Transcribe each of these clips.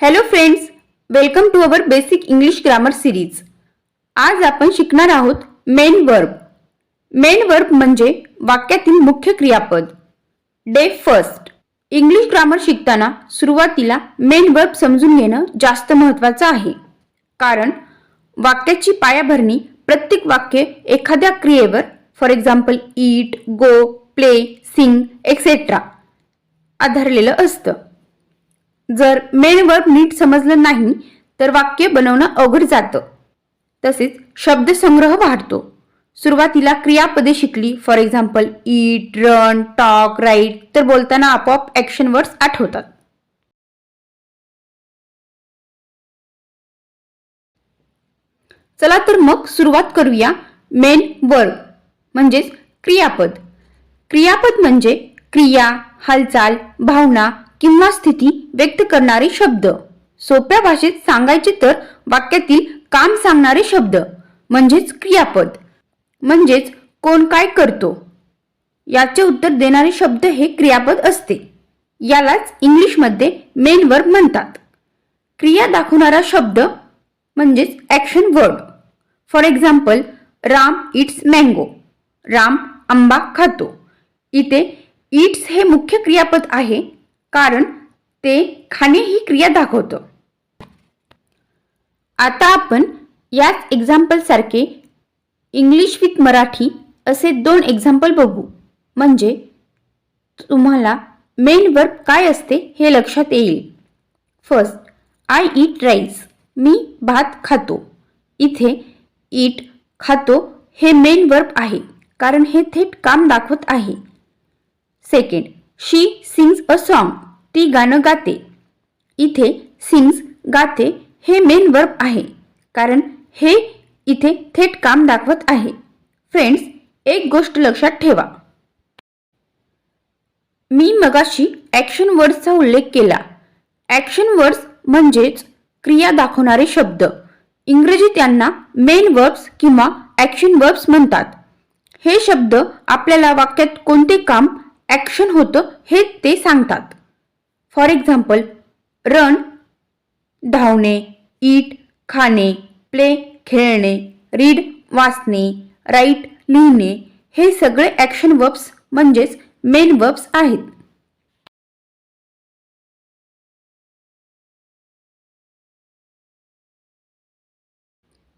Hello friends welcome to our basic English grammar series आज आपण शिकणार आहोत मेन वर्ब मेन वर्ब म्हणजे वाक्यातील मुख्य क्रियापद. डे फर्स्ट इंग्लिश ग्रामर शिकताना सुरुवातीला मेन वर्ब समजून घेणं जास्त महत्त्वाचं आहे. कारण वाक्याची पायाभरणी प्रत्येक वाक्य एखाद्या क्रियेवर for example eat go play sing etcetera आधारलेलं असतं. जर मेन वर्ब नीट समजलं नाही तर वाक्य बनवणं अवघड जातं. तसेच शब्दसंग्रह वाढतो. सुरुवातीला क्रियापदे शिकली for example eat run talk write तर बोलताना आपोआप ॲक्शन वर्ड्स आठवतात. चला तर मग सुरुवात करूया मेन वर्ब म्हणजेच क्रियापद. क्रियापद म्हणजे क्रिया हालचाल भावना किंवा स्थिती व्यक्त करणारे शब्द. सोप्या भाषेत सांगायचे तर वाक्यातील काम सांगणारे शब्द म्हणजेच क्रियापद म्हणजेच कोण काय करतो. याचे उत्तर देणारे शब्द हे क्रियापद असते. यालाच इंग्लिशमध्ये मेन वर्ब म्हणतात. क्रिया दाखवणारा शब्द म्हणजेच action word for example Ram eats mango Ram आंबा खातो. इथे इट्स हे मुख्य क्रियापद आहे. कारण ते खाणे ही क्रिया दाखवतं. आता आपण याच एक्झाम्पलसारखे इंग्लिश विथ मराठी असे दोन एक्झाम्पल बघू. म्हणजे तुम्हाला मेन वर्ब काय असते हे लक्षात येईल. फर्स्ट आय ईट राईस मी भात खातो. इथे ईट खातो हे मेन वर्ब आहे. कारण हे थेट काम दाखवत आहे. Second she sings a song ती गाणं गाते. इथे सिंग्स गाते हे मेन वर्ब आहे. कारण हे इथे थेट काम दाखवत आहे. फ्रेंड्स एक गोष्ट लक्षात ठेवा. मी मगाशी ॲक्शन वर्ड्सचा उल्लेख केला. ॲक्शन वर्ड्स म्हणजेच क्रिया दाखवणारे शब्द. इंग्रजी त्यांना मेन वर्ब्स किंवा ॲक्शन वर्ब्स म्हणतात. हे शब्द आपल्याला वाक्यात कोणते काम ॲक्शन होतं हे ते सांगतात. फॉर एक्झाम्पल रन धावणे ईट खाणे प्ले खेळणे रीड वाचणे राईट लिहिणे हे सगळे ॲक्शन वर्ब्स म्हणजेच मेन वर्ब्स आहेत.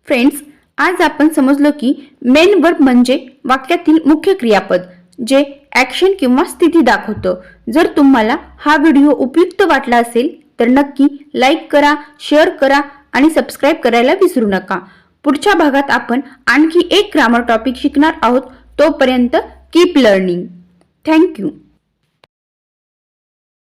फ्रेंड्स आज आपण समजलो की मेन वर्ब म्हणजे वाक्यातील मुख्य क्रियापद. जे ॲक्शन किंवा स्थिती दाखवतं. जर तुम्हाला हा व्हिडिओ उपयुक्त वाटला असेल तर नक्की लाईक करा शेअर करा आणि सबस्क्राईब करायला विसरू नका. पुढच्या भागात आपण आणखी एक ग्रामर टॉपिक शिकणार आहोत तोपर्यंत कीप लर्निंग थँक्यू